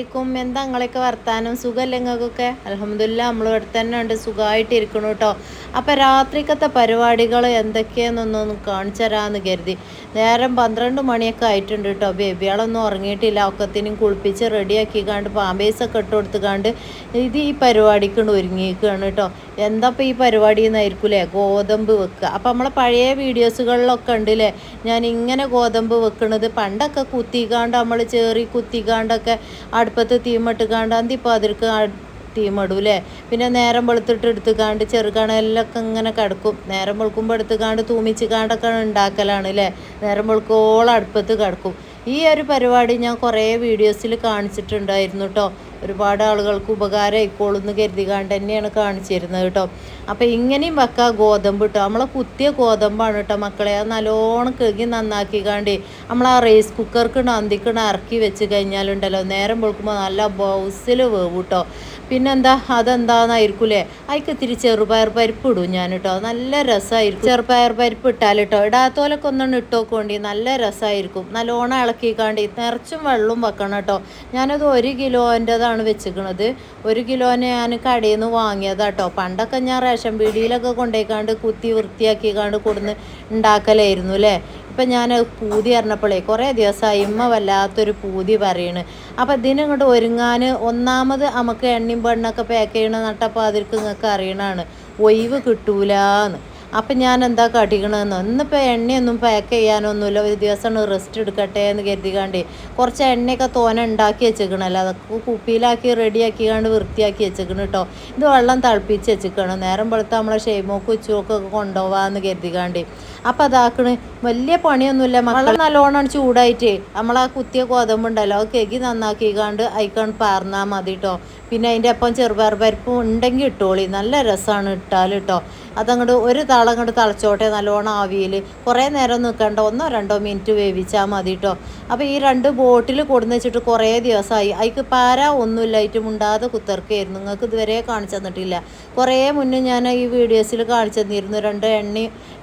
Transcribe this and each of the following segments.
അലൈക്കും എന്താ നിങ്ങളെയൊക്കെ വർത്താനം? സുഖമല്ലേ നിങ്ങൾക്കൊക്കെ അലഹമില്ല നമ്മൾ ഇവിടെ തന്നെ ഉണ്ട്. സുഖമായിട്ടിരിക്കണു കേട്ടോ അപ്പം രാത്രിക്കത്തെ പരിപാടികൾ എന്തൊക്കെയെന്നൊന്നൊന്ന് കാണിച്ചു തരാമെന്ന് കരുതി. നേരം പന്ത്രണ്ട് മണിയൊക്കെ ആയിട്ടുണ്ട് കേട്ടോ. ബേബികളൊന്നും ഉറങ്ങിയിട്ടില്ല. ഒക്കത്തിനും കുളിപ്പിച്ച് റെഡിയാക്കി കാണ്ട് പാമ്പേസൊക്കെ ഇട്ട് കൊടുത്ത് കാണ്ട് ഇത് ഈ പരിപാടിക്ക് ഒരുങ്ങിയിരിക്കുകയാണ് കേട്ടോ. എന്താ ഇപ്പോൾ ഈ പരിപാടി എന്നായിരിക്കൂലേ ഗോതമ്പ് വെക്കുക. അപ്പം നമ്മളെ പഴയ വീഡിയോസുകളിലൊക്കെ ഉണ്ടല്ലേ ഞാൻ ഇങ്ങനെ ഗോതമ്പ് വെക്കുന്നത് പണ്ടൊക്കെ കുത്തിക്കാണ്ട് നമ്മൾ ചേറി കുത്തിക്കാണ്ടൊക്കെ അടുപ്പത്ത് തീമിട്ടുകാണ്ട് അന്തിപ്പോൾ അതിർക്ക് അല്ലേ പിന്നെ നേരം വെളുത്തിട്ട് എടുത്തുകാണ്ട് ചെറുകണലിലൊക്കെ ഇങ്ങനെ കിടക്കും. നേരം വെളുക്കുമ്പോൾ എടുത്തുകാണ്ട് തൂമിച്ച് കാണ്ടൊക്കെ ഉണ്ടാക്കലാണ് അല്ലേ നേരം വെളുക്കോളം അടുപ്പത്ത് കിടക്കും. ഈ ഒരു പരിപാടി ഞാൻ കുറേ വീഡിയോസിൽ കാണിച്ചിട്ടുണ്ടായിരുന്നു കേട്ടോ ഒരുപാട് ആളുകൾക്ക് ഉപകാരം ആയിക്കോളും കരുതികാണ്ട് തന്നെയാണ് കാണിച്ചിരുന്നത് കേട്ടോ അപ്പോൾ ഇങ്ങനെയും വെക്കാം ഗോതമ്പ് കേട്ടോ നമ്മളെ കുത്തിയ ഗോതമ്പാണ് കേട്ടോ മക്കളെ. അത് നല്ലോണം കഴുകി നന്നാക്കിക്കാണ്ട് നമ്മൾ ആ റൈസ് കുക്കർക്ക് അന്തിക്കണ ഇറക്കി വെച്ച് കഴിഞ്ഞാലുണ്ടല്ലോ. നേരം വെളുക്കുമ്പോൾ നല്ല ബൗസിൽ വേവ് കേട്ടോ പിന്നെന്താ? അതെന്താന്നായിരിക്കൂലേ? അതിക്ക് ഇത്തിരി ചെറുപയർ പരിപ്പ് ഇടും ഞാൻ കേട്ടോ നല്ല രസമായിരിക്കും ചെറുപയർ പരിപ്പ് ഇട്ടാൽ കേട്ടോ ഇടാത്തോലൊക്കെ ഒന്നും ഇട്ടോക്കോണ്ടി. നല്ല രസമായിരിക്കും നല്ലോണം ഇളക്കിക്കാണ്ടി. നിറച്ചും വെള്ളം വെക്കണം കേട്ടോ. ഞാനത് ഒരു കിലോന്റെതാണ് വെച്ചിക്കണത്. ഒരു കിലോനെ ഞാൻ കടയിൽ നിന്ന് വാങ്ങിയതാട്ടോ. പണ്ടൊക്കെ ഞാൻ റേഷൻ പീടിയിലൊക്കെ കൊണ്ടുപോയിക്കാണ്ട് കുത്തി വൃത്തിയാക്കിക്കാണ്ട് കൊടുന്ന് ഉണ്ടാക്കലായിരുന്നു അല്ലേ ഇപ്പം ഞാൻ പൂതി പറഞ്ഞപ്പോഴേ കുറേ ദിവസമായി ഇമ്മ വല്ലാത്തൊരു പൂതി പറയണ്. അപ്പം ഇതിനങ്ങോട്ട് ഒരുങ്ങാൻ ഒന്നാമത് നമുക്ക് എണ്ണയും പെണ്ണൊക്കെ പാക്ക് ചെയ്യണ നട്ടപ്പോൾ അതിർക്ക് നിങ്ങൾക്ക് അറിയണതാണ്. ഒഴിവ് കിട്ടൂലാന്ന്. അപ്പം ഞാൻ എന്താ കാട്ടിക്കണമെന്ന് ഇന്നിപ്പോൾ എണ്ണയൊന്നും പാക്ക് ചെയ്യാനൊന്നുമില്ല. ഒരു ദിവസം റെസ്റ്റ് എടുക്കട്ടെ എന്ന് കരുതിക്കാണ്ട് കുറച്ച് എണ്ണയൊക്കെ തോന ഉണ്ടാക്കി വെച്ചേക്കണല്ലോ അതൊക്കെ കുപ്പിയിലാക്കി റെഡിയാക്കി കണ്ട് വൃത്തിയാക്കി വെച്ചേക്കണം കേട്ടോ ഇത് വെള്ളം തിളപ്പിച്ച് വെച്ചേക്കണം. നേരം വെളുത്ത് നമ്മളെ ഷെയ്മോക്ക് ഉച്ചമൊക്കെ കൊണ്ടുപോകാമെന്ന് കരുതിക്കാണ്ട്. അപ്പം അതാക്കണ്. വലിയ പണിയൊന്നുമില്ല. മക്കളെ നല്ലോണം ചൂടായിട്ട് നമ്മളാ കുത്തിയ ഗോതമ്പുണ്ടല്ലോ അത് കേക്ക് കണ്ട് അയക്കാണ്ട് പാർന്നാൽ മതി കേട്ടോ പിന്നെ അതിന്റെ ഒപ്പം ചെറുപയർ പരിപ്പ് ഉണ്ടെങ്കിൽ ഇട്ടോളി. നല്ല രസമാണ് ഇട്ടാൽ കേട്ടോ അതങ്ങോട്ട് ഒരു താളങ്ങട് തളച്ചോട്ടെ നല്ലോണം ആവിയിൽ കുറേ നേരം നിൽക്കണ്ട ഒന്നോ രണ്ടോ മിനിറ്റ് വേവിച്ചാൽ മതി കേട്ടോ അപ്പോൾ ഈ രണ്ട് ബോട്ടിൽ കൊടുന്ന് വെച്ചിട്ട് കുറേ ദിവസമായി അതിക്ക് പാര ഒന്നുമില്ലായിട്ട് മുണ്ടാതെ കുത്തർക്കായിരുന്നു നിങ്ങൾക്ക് ഇതുവരെ കാണിച്ചു തന്നിട്ടില്ല കുറേ മുന്നേ ഞാൻ ഈ വീഡിയോസിൽ കാണിച്ചു തന്നിരുന്നു രണ്ട് എണ്ണ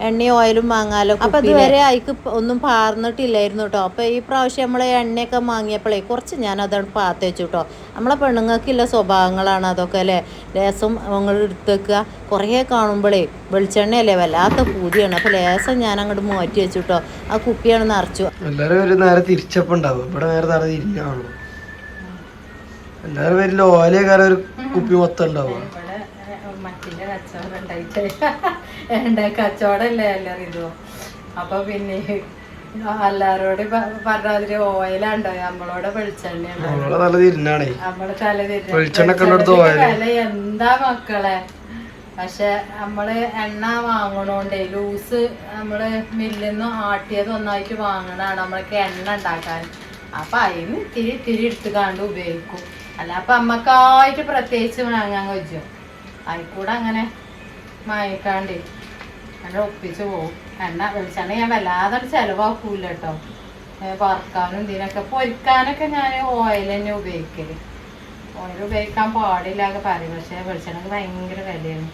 എണ്ണയും ഓയിലും വാങ്ങാലോ അപ്പൊ ഇതുവരെ അതിക്ക് ഒന്നും പാർന്നിട്ടില്ലായിരുന്നു കേട്ടോ അപ്പൊ ഈ പ്രാവശ്യം നമ്മളെ എണ്ണയൊക്കെ വാങ്ങിയപ്പോഴേ കുറച്ച് ഞാൻ അതാണ് പാത്ത് വെച്ചു കേട്ടോ നമ്മളെ പെണ്ണുങ്ങൾക്കുള്ള സ്വഭാവങ്ങളാണ് അതൊക്കെ അല്ലേ? ലേസം നിങ്ങൾ എടുത്തേക്കുക വെക്കുക. കുറേ കാണുമ്പോഴേ വെളിച്ചെണ്ണയല്ലേ? വല്ലാത്ത പൂതിയാണ്. അപ്പൊ ലേസം ഞാൻ അങ്ങോട്ട് മാറ്റി വെച്ചു കേട്ടോ ആ കുപ്പിയാണ് നിറച്ചു. എല്ലാരും ഒരു നേരെ തിരിച്ചപ്പം ഉണ്ടാവും ഇവിടെ നേരെ തിരിഞ്ഞാണല്ലോ ഒരു കുപ്പി മൊത്തം ഉണ്ടാവും കച്ചവടം ഉണ്ടായിട്ട് കച്ചവടമല്ലേ എല്ലാരും ഇതോ? അപ്പൊ പിന്നെ എല്ലാരോട് പറഞ്ഞാതിരി ഓയിലുണ്ടോ നമ്മളോട് വെളിച്ചെണ്ണയാണ് നമ്മൾ തല തിരിഞ്ഞ് എന്താ മക്കളെ? പക്ഷെ നമ്മൾ എണ്ണ വാങ്ങണോണ്ടേ ലൂസ് നമ്മൾ മില്ലിന്ന് ആട്ടിയത് ഒന്നായിട്ട് വാങ്ങണാണ് നമ്മൾക്ക് എണ്ണ ഉണ്ടാക്കാൻ. അപ്പൊ അതിന് ഇത്തിരി ഇത്തിരി എടുത്ത് കണ്ട് ഉപയോഗിക്കും. അല്ല അപ്പൊ അമ്മക്കായിട്ട് പ്രത്യേകിച്ച് വാങ്ങാൻ കഴിച്ചു കൂടെ അങ്ങനെ വാങ്ങിക്കാണ്ട് അങ്ങനെ ഒപ്പിച്ച് പോകും എണ്ണ വെളിച്ചെണ്ണ ഞാൻ വല്ലാതെ ചിലവാക്കൂല കേട്ടോ വറുക്കാനും ഇതിനൊക്കെ പൊരിക്കാനൊക്കെ ഞാൻ ഓയിൽ തന്നെ ഉപയോഗിക്കൽ. ഓയിൽ ഉപയോഗിക്കാൻ പാടില്ല ഒക്കെ പറയും. പക്ഷെ വെളിച്ചെണ്ണക്ക് ഭയങ്കര വിലയാണ്.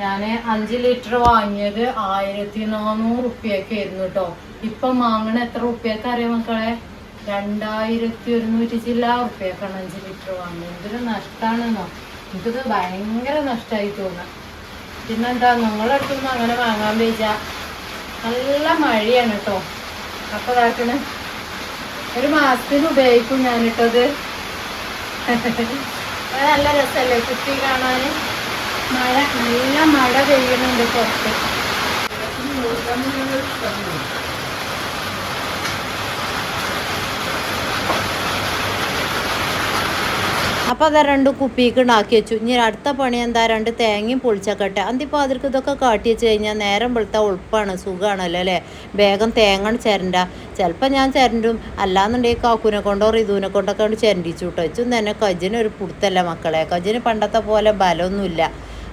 ഞാൻ അഞ്ച് ലിറ്റർ വാങ്ങിയത് ആയിരത്തി നാനൂറ് റുപ്യൊക്കെ ആയിരുന്നു കേട്ടോ ഇപ്പം വാങ്ങണ എത്ര റുപ്യൊക്കെ അറിയാം മക്കളെ? രണ്ടായിരത്തി ഒരുന്നൂറ്റി ചില്ല റുപ്യൊക്കെയാണ് അഞ്ച് ലിറ്റർ വാങ്ങിയത്. ഇതൊരു നഷ്ടമാണെന്നോ എനിക്കത് ഭയങ്കര നഷ്ടമായി തോന്നാം. പിന്നെന്താ നിങ്ങളുടെ അടുത്തൊന്നും അങ്ങനെ വാങ്ങാൻ വെച്ച നല്ല മഴയാണ് കേട്ടോ അപ്പൊ ഇതാക്കണ്. ഒരു മാസത്തിന് ഉപയോഗിക്കും ഞാനിട്ടത്. ഇട്ടത് നല്ല രസമല്ലേ കുട്ടി കാണാൻ മഴ നല്ല മഴ പെയ്യുന്നുണ്ട് പുറത്ത്. അപ്പോൾ അതാ രണ്ട് കുപ്പിക്ക് ഉണ്ടാക്കി വെച്ചു. ഇനി അടുത്ത പണി എന്താ? രണ്ട് തേങ്ങയും പൊളിച്ചക്കട്ടെ. അന്തിപ്പോൾ അതിർക്ക് ഇതൊക്കെ കാട്ടി വെച്ച് കഴിഞ്ഞാൽ നേരം വെളുത്ത ഉൾപ്പാണ് സുഖമാണല്ലോ അല്ലേ? വേഗം തേങ്ങ ചിരണ്ട. ചിലപ്പോൾ ഞാൻ ചിരണ്ടും അല്ലാന്നുണ്ടെങ്കിൽ കാക്കുനെ കൊണ്ടോ റിതുവിനെ കൊണ്ടൊക്കെ കൊണ്ട് ചിരണ്ടിച്ചു കേട്ടോ വെച്ചും തന്നെ കജിന് ഒരു പുടുത്തല്ല മക്കളെ? കജിന് പണ്ടത്തെ പോലെ ബലമൊന്നുമില്ല.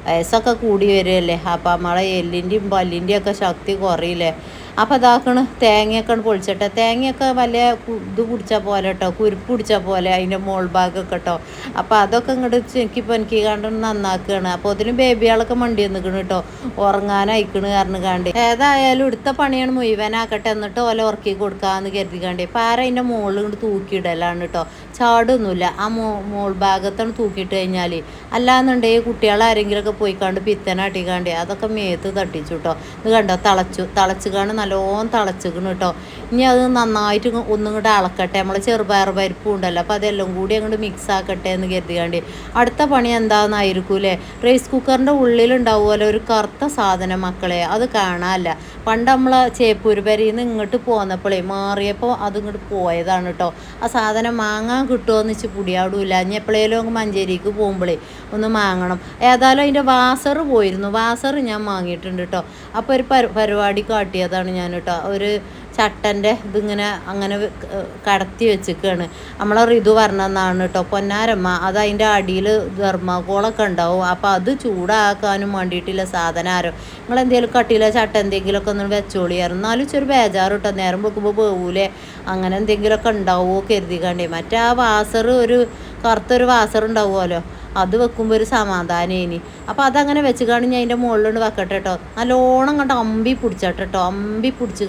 വയസ്സൊക്കെ കൂടി വരികയല്ലേ? അപ്പം നമ്മളെ എല്ലിന്റെയും പല്ലിന്റെയും ഒക്കെ ശക്തി കുറയില്ലേ? അപ്പം ഇതാക്കണ് തേങ്ങയൊക്കെ പൊളിച്ചിട്ടെ. തേങ്ങയൊക്കെ വലിയ കു- ഇത് പിടിച്ച പോലെ കേട്ടോ കുരുപ്പ് പിടിച്ച പോലെ? അതിന്റെ മോൾ ഭാഗമൊക്കെ കേട്ടോ അപ്പം അതൊക്കെ ഇങ്ങോട്ട് ചെക്കിപ്പോൾ എനിക്ക് കണ്ട് നന്നാക്കുകയാണ് അപ്പോൾ അതിന് ബേബികളൊക്കെ മണ്ടി നിൽക്കണ് കേട്ടോ ഉറങ്ങാനായിക്കണ് കാരണം കാണ്ട്. ഏതായാലും എടുത്ത പണിയാണ് മുഴുവനാക്കട്ടെ. എന്നിട്ട് ഓല ഉറക്കി കൊടുക്കാമെന്ന് കരുതി കാണ്ടേ. പാര അതിന്റെ മുകളിൽ ഇങ്ങോട്ട് തൂക്കിയിടലാണ് കേട്ടോ ചാടൊന്നുമില്ല. ആ മോ മോൾ ഭാഗത്താണ് തൂക്കിയിട്ട് കഴിഞ്ഞാൽ അല്ലാന്നുണ്ടെങ്കിൽ കുട്ടികളെ ആരെങ്കിലുമൊക്കെ പോയി കണ്ട് പിത്തനാട്ടിക്കാണ്ട് അതൊക്കെ മേത്ത് തട്ടിച്ചു കേട്ടോ ഇത് കണ്ടോ? തളച്ചു. തളച്ചു കാണും നല്ലോണം തിളച്ചിക്കണ് കേട്ടോ ഇനി അത് നന്നായിട്ട് ഒന്നും കൂടെ അളക്കട്ടെ. നമ്മൾ ചെറുപയർ പരിപ്പും ഉണ്ടല്ലോ അപ്പോൾ അതെല്ലാം കൂടി അങ്ങോട്ട് മിക്സ് ആക്കട്ടെ എന്ന് കരുതിയാണ്ട്. അടുത്ത പണി എന്താണെന്നായിരിക്കും അല്ലേ റൈസ് കുക്കറിന്റെ ഉള്ളിലുണ്ടാവുമല്ലോ ഒരു കറുത്ത സാധനം മക്കളെ അത് കാണാനല്ല പണ്ട് നമ്മൾ ചേപ്പൂര് പെരയിൽ നിന്ന് ഇങ്ങോട്ട് പോന്നപ്പോഴേ മാറിയപ്പോൾ അത് ഇങ്ങോട്ട് പോയതാണ് കേട്ടോ ആ സാധനം മാങ്ങാൻ കിട്ടുമോയെന്ന് വെച്ച് പുടിയാടൂല. ഇനി എപ്പോഴേലും അങ്ങ് മഞ്ചേരിക്ക് പോകുമ്പോഴേ ഒന്ന് മാങ്ങണം. ഏതായാലും അതിന്റെ വാസർ പോയിരുന്നു. വാസർ ഞാൻ വാങ്ങിയിട്ടുണ്ട് കേട്ടോ അപ്പോൾ ഒരു പരി പരിപാടി കാട്ടിയതാണ് ഞാൻ കേട്ടോ ഒരു ചട്ടന്റെ ഇതിങ്ങനെ അങ്ങനെ കടത്തി വെച്ചിരിക്കുകയാണ് നമ്മളെ ഋതു പറഞ്ഞതാണ് കേട്ടോ പൊന്നാരമ്മ അത് അതിന്റെ അടിയിൽ ധർമ്മകോളൊക്കെ ഉണ്ടാവും. അപ്പോൾ അത് ചൂടാക്കാനും വേണ്ടിയിട്ടില്ല സാധനം ആരോ. നിങ്ങൾ എന്തെങ്കിലും കട്ടിയില ചട്ട എന്തെങ്കിലുമൊക്കെ ഒന്ന് വെച്ചോളിയായിരുന്നു എന്നാലും ഇച്ചൊരു ബേജാറ് കേട്ടോ നേരം വെക്കുമ്പോൾ പോകൂലേ അങ്ങനെ എന്തെങ്കിലുമൊക്കെ ഉണ്ടാവുമോ കരുതി കണ്ടേ മറ്റേ ആ വാസർ ഒരു കറുത്തൊരു വാസർ ഉണ്ടാവുമല്ലോ. അത് വെക്കുമ്പോൾ ഒരു സമാധാനേനി. അപ്പോൾ അതങ്ങനെ വെച്ച് കാണ്ട് ഞാൻ അതിന്റെ മുകളിലോട്ട് വെക്കട്ടെ കേട്ടോ നല്ലോണം കണ്ട് അമ്പി പിടിച്ചട്ടെ കേട്ടോ അമ്പി പിടിച്ച്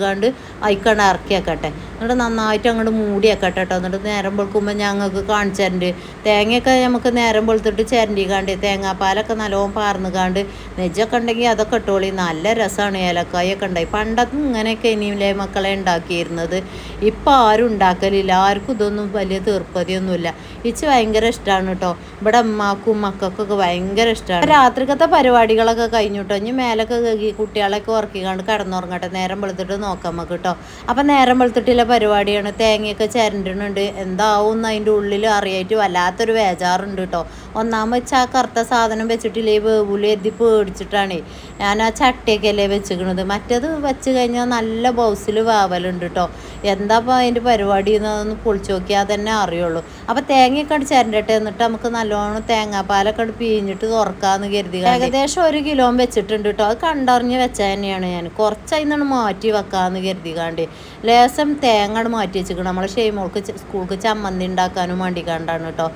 അയക്കണ്ട് ഇറക്കി വെക്കട്ടെ എന്നിട്ട് നന്നായിട്ട് അങ്ങോട്ട് മൂടി വെക്കട്ടെ കേട്ടോ എന്നിട്ട് നേരം പൊളിക്കുമ്പോൾ ഞങ്ങൾക്ക് കാണിച്ചു തരണ്ട് തേങ്ങയൊക്കെ നമുക്ക് നേരം പൊളുത്തിട്ട് ചിരണ്ടി കാണ്ട് തേങ്ങാപ്പാലൊക്കെ നല്ലോണം പാർന്ന് കാണ്ട് നെജ്ജൊക്കെ ഉണ്ടെങ്കിൽ അതൊക്കെ ഇട്ടോളി. നല്ല രസമാണ് ഏലക്കായൊക്കെ ഉണ്ടായി പണ്ടത്തും ഇങ്ങനെയൊക്കെ ഇനിയില്ലേ മക്കളെ ഉണ്ടാക്കിയിരുന്നത് ഇപ്പം ആരും ഉണ്ടാക്കലില്ല ആർക്കും ഇതൊന്നും വലിയ തീർപ്പതിയൊന്നുമില്ല ഇച്ച് ഭയങ്കര ഇഷ്ടമാണ് കേട്ടോ ഇവിടെ അമ്മാക്കും മക്കൾക്കൊക്കെ ഭയങ്കര ഇഷ്ടമാണ് രാത്രിക്കത്തെ പരിപാടികളൊക്കെ കഴിഞ്ഞിട്ടോ? ഇനി മേലൊക്കെ കുട്ടികളൊക്കെ ഉറക്കിക്കാണ്ട് കിടന്നുറങ്ങട്ടെ. നേരം വെളുത്തിട്ട് നോക്കാം നമുക്ക് കേട്ടോ അപ്പം നേരം വെളുത്തിട്ടില്ല പരിപാടിയാണ്. തേങ്ങയൊക്കെ ചരണ്ടിണുണ്ട് എന്താവും അതിന്റെ ഉള്ളിൽ അറിയായിട്ട് വല്ലാത്തൊരു വേജാറുണ്ട് കേട്ടോ ഒന്നാമത് വെച്ചാൽ ആ കറുത്ത സാധനം വെച്ചിട്ടില്ലേ വേവൂൽ എത്തി പേടിച്ചിട്ടാണ് ഞാൻ ആ ചട്ടിയൊക്കെ അല്ലേ വെച്ചിക്കണത്. മറ്റേത് വെച്ച് കഴിഞ്ഞാൽ നല്ല ബൗസിൽ വാവലുണ്ട് കേട്ടോ എന്താ അപ്പോൾ അതിന്റെ പരിപാടി എന്നൊന്ന് പൊളിച്ചു നോക്കിയാൽ തന്നെ അറിയുള്ളൂ. അപ്പോൾ തേങ്ങയൊക്കെ അടി ചിരണ്ടട്ടെ എന്നിട്ട് നമുക്ക് നല്ലോണം തേങ്ങാപ്പാലൊക്കെ പിഴിഞ്ഞിട്ട് തുറക്കാന്ന് കരുതി ഏകദേശം ഒരു കിലോ വെച്ചിട്ടുണ്ട് കേട്ടോ അത് കണ്ടറിഞ്ഞ് വെച്ച തന്നെയാണ് ഞാൻ. കുറച്ചതിന്നാണ് മാറ്റി മാറ്റി കരുതി കരുതികാണ്ട് ലേശം തേങ്ങ മാറ്റി വെച്ചിരിക്കണം നമ്മളെ ഷെയ്മോൾക്ക് സ്കൂൾക്ക് ചമ്മന്തി ഉണ്ടാക്കാനും വേണ്ടി കണ്ടാണ് കേട്ടോ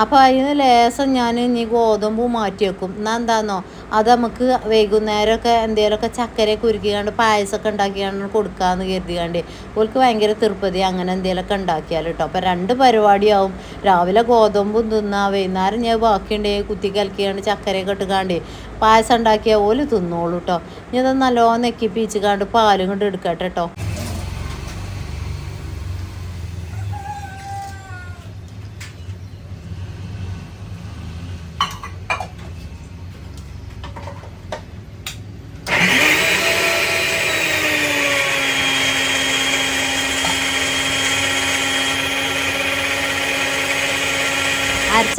അപ്പോൾ അതിന് ലേശം ഞാൻ ഇനി ഗോതമ്പ് മാറ്റി വെക്കും. എന്നാൽ എന്താണെന്നോ അത് നമുക്ക് വൈകുന്നേരമൊക്കെ എന്തെങ്കിലുമൊക്കെ ചക്കരയൊക്കെ ഉരുക്കിക്കാണ്ട് പായസമൊക്കെ ഉണ്ടാക്കിയാണ്ട് കൊടുക്കാമെന്ന് കരുതിക്കാണ്ട് ഓൾക്ക് ഭയങ്കര തിരുപ്പതി അങ്ങനെ എന്തെങ്കിലുമൊക്കെ ഉണ്ടാക്കിയാലോ കേട്ടോ അപ്പോൾ രണ്ട് പരിപാടിയാവും. രാവിലെ ഗോതമ്പും തിന്നാ വൈകുന്നേരം ഞാൻ ബാക്കിയുണ്ടെങ്കിൽ കുത്തി കലക്കിയാണ്ട് ചക്കരയൊക്കെ ഇട്ടുകാണ്ട് പായസം ഉണ്ടാക്കിയ ഓൽ തിന്നോളൂ കേട്ടോ ഇനി അത് നല്ലോണം നെക്കിപ്പിച്ചിക്കാണ്ട് പാലും കൊണ്ട് എടുക്കട്ടെ. കേട്ടോ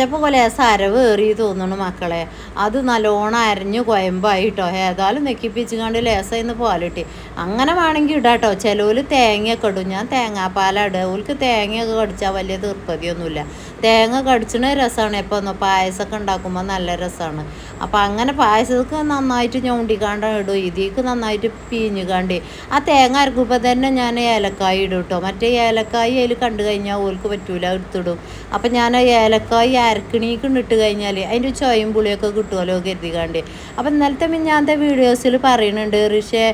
അരച്ചപ്പോൾ പോലെ സരവ് ഏറി തോന്നുന്നു മക്കളെ. അത് നല്ലോണം അരഞ്ഞു കൊയമ്പായിട്ടോ. ഏതായാലും നെക്കിപ്പിച്ചുകൊണ്ട് ലേസയിന്ന് പാലിട്ടി. അങ്ങനെ വേണമെങ്കിൽ ഇടാട്ടോ. ചിലവര് തേങ്ങയൊക്കെ ഇടും. ഞാൻ തേങ്ങാപ്പാലാണ് ഇടുക ഓൾക്ക് തേങ്ങയൊക്കെ കടിച്ചാൽ വലിയ തീർപ്പതിയൊന്നുമില്ല തേങ്ങ കടിച്ചണ രസമാണ് എപ്പോൾ ഒന്ന് പായസമൊക്കെ ഉണ്ടാക്കുമ്പോൾ നല്ല രസമാണ് അപ്പം അങ്ങനെ പായസമൊക്കെ നന്നായിട്ട് ഞൊണ്ടിക്കാണ്ട് ഇടും. ഇതിക്ക് നന്നായിട്ട് പിഴിഞ്ഞുകാണ്ട് ആ തേങ്ങ അരക്കുമ്പോൾ തന്നെ ഞാൻ ഏലക്കായ ഇടും കേട്ടോ മറ്റേ ഏലക്കായ അതിൽ കണ്ടു കഴിഞ്ഞാൽ ഓൽക്ക് പറ്റൂല. എടുത്തിടും. അപ്പം ഞാൻ ഏലക്കായ അരക്കണീക്ക് ഇട്ട് കഴിഞ്ഞാൽ അതിന്റെ ചൊയും പുളിയൊക്കെ കിട്ടുമല്ലോ കരുതിക്കാണ്ട്. അപ്പം ഇന്നലത്തെ എന്റെ വീഡിയോസിൽ പറയുന്നുണ്ട് ഋഷേ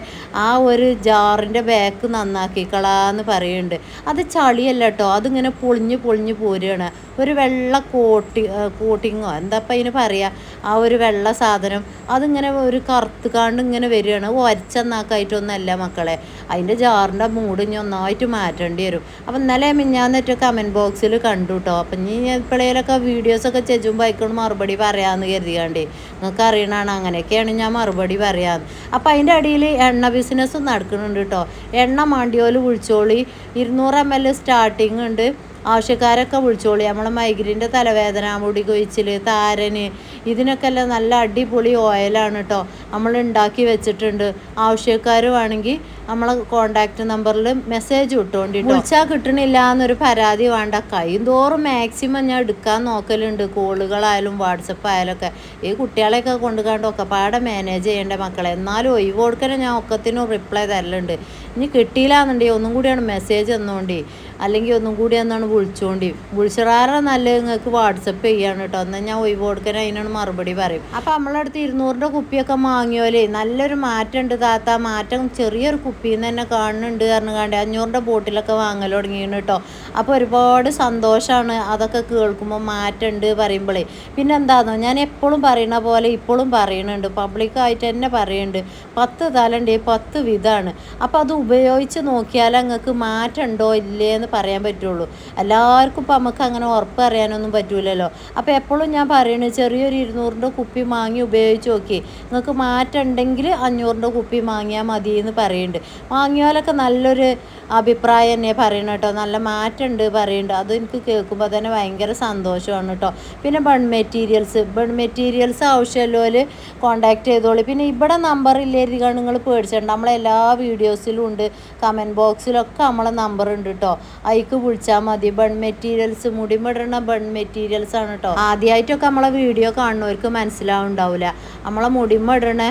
ആ ഒരു ജാറിന്റെ ബാക്ക് നന്നാക്കിക്കളാന്ന് പറയുന്നുണ്ട്. അത് ചളിയല്ല കേട്ടോ അതിങ്ങനെ പൊളിഞ്ഞ് പൊളിഞ്ഞ് പോരുകയാണ്. ഒരു വെള്ള കോട്ടി കോട്ടിങ്ങോ എന്താ ഇപ്പം അതിന് പറയുക ആ ഒരു വെള്ള സാധനം അതിങ്ങനെ ഒരു കറുത്ത് കാണ്ട് ഇങ്ങനെ വരികയാണ് വരച്ചെന്നാക്കായിട്ടൊന്നല്ല മക്കളെ. അതിന്റെ ജാറിന്റെ മൂഡ് ഇനി ഒന്നായിട്ട് മാറ്റേണ്ടി വരും. അപ്പം ഇന്നലെ മിഞ്ഞാന്നിട്ട് കമന്റ് ബോക്സിൽ കണ്ടു കേട്ടോ അപ്പം ഇനി എപ്പോഴേലൊക്കെ വീഡിയോസൊക്കെ ചെജുമ്പോൾ അയക്കൊണ്ട് മറുപടി പറയാമെന്ന് കരുതിയാണ്ടേ. നിങ്ങൾക്ക് അറിയണതാണ് അങ്ങനെയൊക്കെയാണ് ഞാൻ മറുപടി പറയാമെന്ന് അപ്പം അതിന്റെ അടിയിൽ എണ്ണ ബിസിനസ്സും നടക്കുന്നുണ്ട് കേട്ടോ എണ്ണ മാണ്ടിയോൽ വിളിച്ചോളി. ഇരുന്നൂറ് എം എൽ സ്റ്റാർട്ടിങ് ഉണ്ട് ആവശ്യക്കാരൊക്കെ വിളിച്ചോളി. നമ്മളെ മൈഗ്രീന്റെ തലവേദന മുടി കൊഴിച്ചിൽ താരന് ഇതിനൊക്കെ നല്ല അടിപൊളി ഓയിലാണ് കേട്ടോ നമ്മൾ ഉണ്ടാക്കി വെച്ചിട്ടുണ്ട്. ആവശ്യക്കാർ വേണമെങ്കിൽ നമ്മളെ കോണ്ടാക്ട് നമ്പറിൽ മെസ്സേജ് ഇട്ടുകൊണ്ട് വിളിച്ചാൽ കിട്ടണില്ല എന്നൊരു പരാതി വേണ്ട. കൈയും തോറും മാക്സിമം ഞാൻ എടുക്കാൻ നോക്കലുണ്ട്. കോളുകളായാലും വാട്സപ്പ് ആയാലും ഒക്കെ ഈ കുട്ടികളെയൊക്കെ കൊണ്ടുകാണ്ട് ഒക്കെ പാടെ മാനേജ് ചെയ്യേണ്ട മക്കളെ. എന്നാലും ഒഴിവ് കൊടുക്കണേ ഞാൻ ഒക്കത്തിനും റിപ്ലൈ തരലുണ്ട്. ഇനി കിട്ടിയില്ല എന്നുണ്ടെങ്കിൽ ഒന്നും കൂടിയാണ് മെസ്സേജ് തന്നോണ്ടി. അല്ലെങ്കിൽ ഒന്നും കൂടി എന്നാണ് വിളിച്ചോണ്ടി. വിളിച്ചിറാറെ നല്ല നിങ്ങൾക്ക് വാട്സപ്പ് ചെയ്യാണ് കേട്ടോ എന്നാൽ ഞാൻ ഒഴിവ് കൊടുക്കാൻ അതിനാണ് മറുപടി പറയും. അപ്പം നമ്മളടുത്ത് ഇരുന്നൂറിന്റെ കുപ്പിയൊക്കെ വാങ്ങിയോലേ നല്ലൊരു മാറ്റം ഉണ്ട് താത്ത. മാറ്റം ചെറിയൊരു കുപ്പി കുപ്പിയിൽ നിന്ന് തന്നെ കാണുന്നുണ്ട് പറഞ്ഞു കണ്ട് അഞ്ഞൂറിന്റെ ബോട്ടിലൊക്കെ വാങ്ങൽ തുടങ്ങിയാണ് കേട്ടോ. അപ്പോൾ ഒരുപാട് സന്തോഷമാണ് അതൊക്കെ കേൾക്കുമ്പോൾ മാറ്റമുണ്ട് പറയുമ്പോഴേ പിന്നെ എന്താണെന്നോ ഞാൻ എപ്പോഴും പറയുന്ന പോലെ ഇപ്പോഴും പറയുന്നുണ്ട് പബ്ലിക്കായിട്ട് തന്നെ പറയുന്നുണ്ട് പത്ത് തലണ്ട് പത്ത് വിധമാണ് അപ്പോൾ അത് ഉപയോഗിച്ച് നോക്കിയാൽ അങ്ങക്ക് മാറ്റം ഉണ്ടോ ഇല്ലേ എന്ന് പറയാൻ പറ്റുള്ളൂ. എല്ലാവർക്കും ഇപ്പം നമുക്ക് അങ്ങനെ ഉറപ്പ് അറിയാനൊന്നും പറ്റൂലല്ലോ. അപ്പോൾ എപ്പോഴും ഞാൻ പറയുന്നത് ചെറിയൊരു ഇരുന്നൂറിന്റെ കുപ്പി വാങ്ങി ഉപയോഗിച്ച് നോക്കി നിങ്ങൾക്ക് മാറ്റം ഉണ്ടെങ്കിൽ അഞ്ഞൂറിന്റെ കുപ്പി വാങ്ങിയാൽ മതി എന്ന് പറയുന്നുണ്ട്. വാങ്ങിയാലൊക്കെ നല്ലൊരു അഭിപ്രായം തന്നെ പറയണം കേട്ടോ. നല്ല മാറ്റമുണ്ട് പറയുന്നുണ്ട്. അത് എനിക്ക് കേൾക്കുമ്പോൾ തന്നെ ഭയങ്കര സന്തോഷമാണ് കേട്ടോ. പിന്നെ ബൺ മെറ്റീരിയൽസ് ബൺ മെറ്റീരിയൽസ് ആവശ്യമുള്ളവർ കോണ്ടാക്ട് ചെയ്തോളൂ. പിന്നെ ഇവിടെ നമ്പർ ഇല്ലായിരിക്കും നിങ്ങൾ പേടിച്ചിട്ടുണ്ട് നമ്മളെ എല്ലാ വീഡിയോസിലും ഉണ്ട്. കമന്റ് ബോക്സിലൊക്കെ നമ്മളെ നമ്പർ ഉണ്ട് കേട്ടോ. അതിക്ക് വിളിച്ചാൽ മതി. ബൺ മെറ്റീരിയൽസ് മുടിമിടണ ബൺ മെറ്റീരിയൽസ് ആണ് കേട്ടോ. ആദ്യമായിട്ടൊക്കെ നമ്മളെ വീഡിയോ കാണുന്നവർക്ക് മനസ്സിലാവുണ്ടാവില്ല നമ്മളെ മുടിമിടണ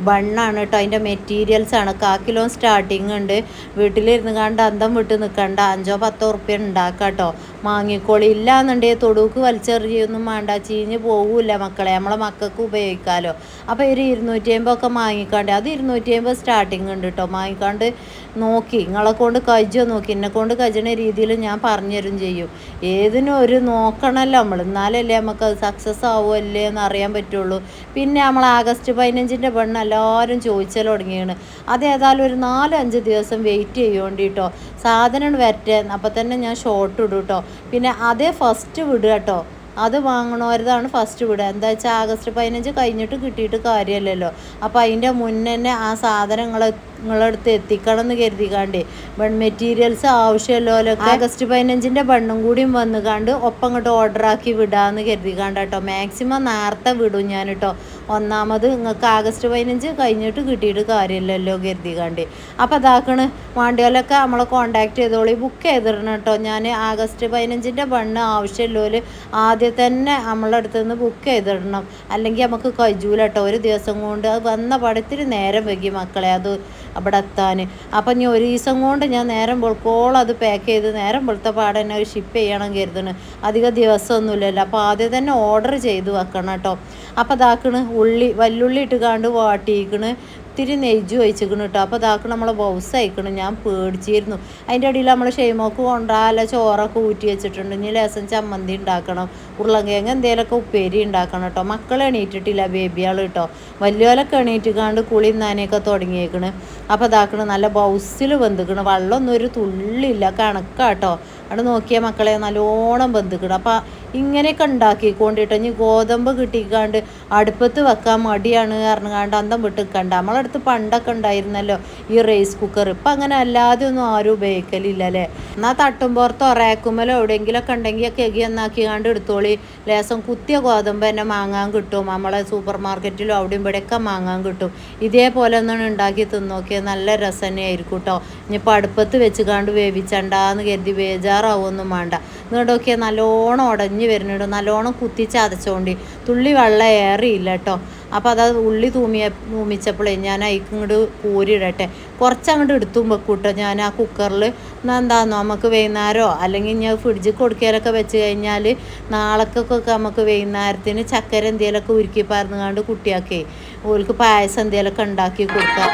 ബണ്ണാണ് കേട്ടോ. അതിന്റെ മെറ്റീരിയൽസ് ആണ്. കാ കിലോ സ്റ്റാർട്ടിങ് ഉണ്ട്. വീട്ടിലിരുന്ന് കണ്ട് അന്തം വിട്ട് നിൽക്കണ്ട അഞ്ചോ പത്തോ ഉറുപ്പ്യ ഉണ്ടാക്കാം കേട്ടോ. മാങ്ങിക്കോളി ഇല്ലാന്നുണ്ടെങ്കിൽ തൊടുക്ക് വലിച്ചെറിയൊന്നും വേണ്ട. ചീഞ്ഞ് പോകില്ല മക്കളെ. നമ്മളെ മക്കൾക്ക് ഉപയോഗിക്കാമല്ലോ അപ്പോൾ ഒരു ഇരുന്നൂറ്റി അമ്പത് ഒക്കെ വാങ്ങിക്കാണ്ട് അത് ഇരുന്നൂറ്റി അമ്പത് സ്റ്റാർട്ടിങ് ഉണ്ട് കേട്ടോ. മാങ്ങിക്കാണ്ട് നോക്കി. നിങ്ങളെ കൊണ്ട് കഴിച്ചോ നോക്കി. എന്നെ കൊണ്ട് കഴിച്ചണ രീതിയിൽ ഞാൻ പറഞ്ഞുതരും ചെയ്യും. ഏതിനും ഒരു നോക്കണമല്ലോ നമ്മൾ. എന്നാലല്ലേ നമുക്ക് സക്സസ് ആവുമല്ലേ എന്ന് അറിയാൻ പറ്റുള്ളൂ. പിന്നെ നമ്മൾ ആഗസ്റ്റ് പതിനഞ്ചിന്റെ പെണ്ണ് എല്ലാവരും ചോദിച്ചാൽ തുടങ്ങിയാണ്. അത് ഏതായാലും ഒരു നാല് അഞ്ച് ദിവസം വെയിറ്റ് ചെയ്യേണ്ടിട്ടോ സാധനം വരട്ടെ. അപ്പം തന്നെ ഞാൻ ഷോർട്ട് ഇടും കേട്ടോ പിന്നെ അതേ ഫസ്റ്റ് വിടുക കേട്ടോ അത് വാങ്ങണവരതാണ് ഫസ്റ്റ് വിടുക. എന്താ വെച്ചാൽ ആഗസ്റ്റ് പതിനഞ്ച് കഴിഞ്ഞിട്ട് കിട്ടിയിട്ട് കാര്യമല്ലല്ലോ അപ്പോൾ അതിന്റെ മുന്നേ ആ സാധനങ്ങൾ നിങ്ങളടുത്ത് എത്തിക്കണം എന്ന് കണ്ട് ബൺ മെറ്റീരിയൽസ് ആവശ്യമുള്ളവരൊക്കെ ആഗസ്റ്റ് പതിനഞ്ചിന്റെ ബണ്ണും കൂടിയും വന്ന് കണ്ട് ഒപ്പം ഇങ്ങോട്ട് ഓർഡർ ആക്കി വിടാമെന്ന് കരുതിക്കാണ്ട് കേട്ടോ മാക്സിമം നേരത്തെ വിടും ഞാൻ കേട്ടോ ഒന്നാമത് നിങ്ങൾക്ക് ആഗസ്റ്റ് പതിനഞ്ച് കഴിഞ്ഞിട്ട് കിട്ടിയിട്ട് കാര്യമില്ലല്ലോ കരുതി കണ്ട് അപ്പോൾ അതാക്കണ് വേണ്ടിയാലൊക്കെ നമ്മളെ കോണ്ടാക്ട് ചെയ്തോളി ബുക്ക് ചെയ്തിടണം കേട്ടോ ഞാൻ ആഗസ്റ്റ് പതിനഞ്ചിന്റെ ബണ്ണ് ആവശ്യമുള്ളവർ ആദ്യം തന്നെ നമ്മളെ അടുത്ത് നിന്ന് ബുക്ക് ചെയ്തിടണം. അല്ലെങ്കിൽ നമുക്ക് കൈജൂലട്ടോ കേട്ടോ ഒരു ദിവസം കൊണ്ട് അത് വന്ന പടത്തിന് നേരം വെക്കി മക്കളെ. അത് അവിടെ എത്താൻ അപ്പം ഞാൻ ഒരു ദിവസം കൊണ്ട് ഞാൻ നേരം വെളുക്കോളം അത് പാക്ക് ചെയ്ത് നേരം വെളുത്ത പാടെ തന്നെ ഷിപ്പ് ചെയ്യണം കരുതണ് അധിക ദിവസമൊന്നുമില്ലല്ലോ. അപ്പോൾ ആദ്യം തന്നെ ഓർഡർ ചെയ്ത് വെക്കണം കേട്ടോ. അപ്പോൾ ഇതാക്കണ് ഉള്ളി വല്ലുള്ളി ഇട്ട് കാണ്ട് വാട്ടിയിക്കണ്. ഇത്തിരി നെയ്ജ് ഒഴിച്ചിക്കണ് കേട്ടോ. അപ്പോൾ ഇതാക്കണം നമ്മളെ ബൗസ് അയക്കണം. ഞാൻ പേടിച്ചിരുന്നു. അതിന്റെ ഇടയിൽ നമ്മൾ ഷെയ്മോക്ക് കൊണ്ടാല ചോറൊക്കെ ഊറ്റി വെച്ചിട്ടുണ്ട്. ഇനി ലേസം ചമ്മന്തി ഉണ്ടാക്കണം. ഉരുളങ്കിഴങ്ങ് എന്തെങ്കിലുമൊക്കെ ഉപ്പേരി ഉണ്ടാക്കണം കേട്ടോ മക്കൾ എണീറ്റിട്ടില്ല ബേബിയാൾ കേട്ടോ വലിയോലൊക്കെ എണീറ്റ് കാണ്ട് കുളി നാനൊക്കെ തുടങ്ങിയേക്കണ്. അപ്പോൾ ഇതാക്കണ് നല്ല ബൗസിൽ വെന്തിക്കണ്. വെള്ളമൊന്നും ഒരു തുള്ളില്ല കണക്കാട്ടോ. അവിടെ നോക്കിയ മക്കളെ നല്ലോണം ബന്ധുക്കണം അപ്പം ഇങ്ങനെയൊക്കെ ഉണ്ടാക്കിക്കൊണ്ടിട്ട് ഇനി ഗോതമ്പ് കിട്ടിക്കാണ്ട് അടുപ്പത്ത് വെക്കാൻ മടിയാണ് പറഞ്ഞാണ്ട് അന്തം വിട്ട് നിൽക്കണ്ട നമ്മളടുത്ത് പണ്ടൊക്കെ ഉണ്ടായിരുന്നല്ലോ ഈ റൈസ് കുക്കർ. ഇപ്പം അങ്ങനെ അല്ലാതെ ഒന്നും ആരും ഉപയോഗിക്കലില്ല അല്ലേ എന്നാൽ തട്ടുംപുറത്തോ റേക്കുമലോ എവിടെയെങ്കിലൊക്കെ ഉണ്ടെങ്കിൽ കെകി കണ്ട് എടുത്തോളി ലേസം കുത്തിയ ഗോതമ്പ് തന്നെ വാങ്ങാൻ കിട്ടും. നമ്മളെ സൂപ്പർ മാർക്കറ്റിലും അവിടെയും ഇവിടെയൊക്കെ വാങ്ങാൻ കിട്ടും. ഇതേപോലെ ഒന്നും ഉണ്ടാക്കി തിന്നോക്കിയാൽ നല്ല രസം തന്നെയായിരിക്കും കേട്ടോ ഇനിയിപ്പോൾ അടുപ്പത്ത് വെച്ച് കണ്ട് വേവിച്ചണ്ടാന്ന് കരുതി ബേജാറാവൊന്നും വേണ്ട നോക്കിയാൽ നല്ലോണം ഉടഞ്ഞ് വരുന്നുണ്ട്. നല്ലോണം കുത്തി ചതച്ചോണ്ടി. തുള്ളി വെള്ളം ഏറിയില്ല കേട്ടോ അപ്പോൾ അത് ഉള്ളി തൂമിയ തൂമിച്ചപ്പോഴേ ഞാൻ അതിക്ക് ഇങ്ങോട്ട് കുറച്ച് അങ്ങോട്ട് എടുത്തും വെക്കൂട്ടോ ഞാൻ ആ കുക്കറിൽ എന്താണെന്നോ നമുക്ക് വൈകുന്നേരമോ അല്ലെങ്കിൽ ഞാൻ ഫ്രിഡ്ജിൽ കൊടുക്കലൊക്കെ വെച്ച് കഴിഞ്ഞാൽ നാളേക്കൊക്കെ നമുക്ക് വൈകുന്നേരത്തിന് ചക്കര എന്തെങ്കിലുമൊക്കെ ഉരുക്കി പറഞ്ഞുകൊണ്ട് കുട്ടിയാക്കേ ഓർക്ക് പായസം എന്തെങ്കിലുമൊക്കെ ഉണ്ടാക്കി കൊടുക്കാം.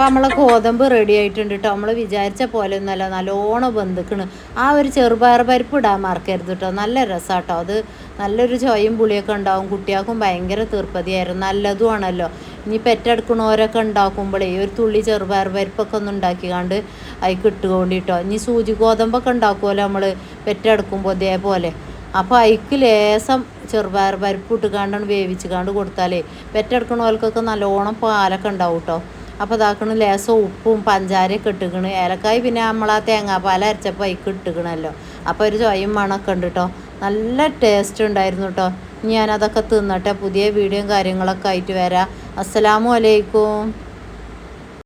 അപ്പം നമ്മളെ ഗോതമ്പ് റെഡി ആയിട്ടുണ്ട് കേട്ടോ നമ്മൾ വിചാരിച്ച പോലെ ഒന്നുമല്ല നല്ലോണം വെന്തിക്കണ്. ആ ഒരു ചെറുപയർ പരിപ്പ് ഇടാൻ മറക്കരുത് കേട്ടോ നല്ല രസമാട്ടോ അത് നല്ലൊരു ചോയും പുളിയൊക്കെ ഉണ്ടാവും. കുട്ടികൾക്കും ഭയങ്കര തീർപ്പതിയായിരുന്നു. നല്ലതുമാണല്ലോ. ഇനി പെറ്റെടുക്കണോരൊക്കെ ഉണ്ടാക്കുമ്പോഴേ ഒരു തുള്ളി ചെറുപയർ പരിപ്പൊക്കെ ഒന്ന് ഉണ്ടാക്കിക്കാണ്ട് കിട്ടുകൊണ്ടി കേട്ടോ ഇനി സൂചി ഗോതമ്പൊക്കെ ഉണ്ടാക്കുമല്ലോ നമ്മൾ പെറ്റെടുക്കുമ്പോൾ ഇതേപോലെ. അപ്പോൾ അതിക്ക് ലേസം ചെറുപയർ പരിപ്പ് ഇട്ടുകാണ്ടാണ് വേവിച്ച് കാണ്ട് കൊടുത്താലേ പെറ്റെടുക്കണവർക്കൊക്കെ നല്ലോണം പാലൊക്കെ ഉണ്ടാവും കേട്ടോ അപ്പോൾ ഇതാക്കണ ലേസം ഉപ്പും പഞ്ചാരയൊക്കെ ഇട്ടുക്കണ്. ഏലക്കായ് പിന്നെ നമ്മളാ തേങ്ങാപ്പാൽ അരച്ചപ്പോൾ അതിക്ക് ഇട്ടുക്കണല്ലോ. അപ്പോൾ ഒരു ചൊയും മണമൊക്കെ ഉണ്ട് കേട്ടോ നല്ല ടേസ്റ്റ് ഉണ്ടായിരുന്നു കേട്ടോ ഞാനതൊക്കെ തിന്നട്ടെ. പുതിയ വീഡിയോയും കാര്യങ്ങളൊക്കെ ആയിട്ട് വരാം. അസ്സലാമു അലൈക്കും.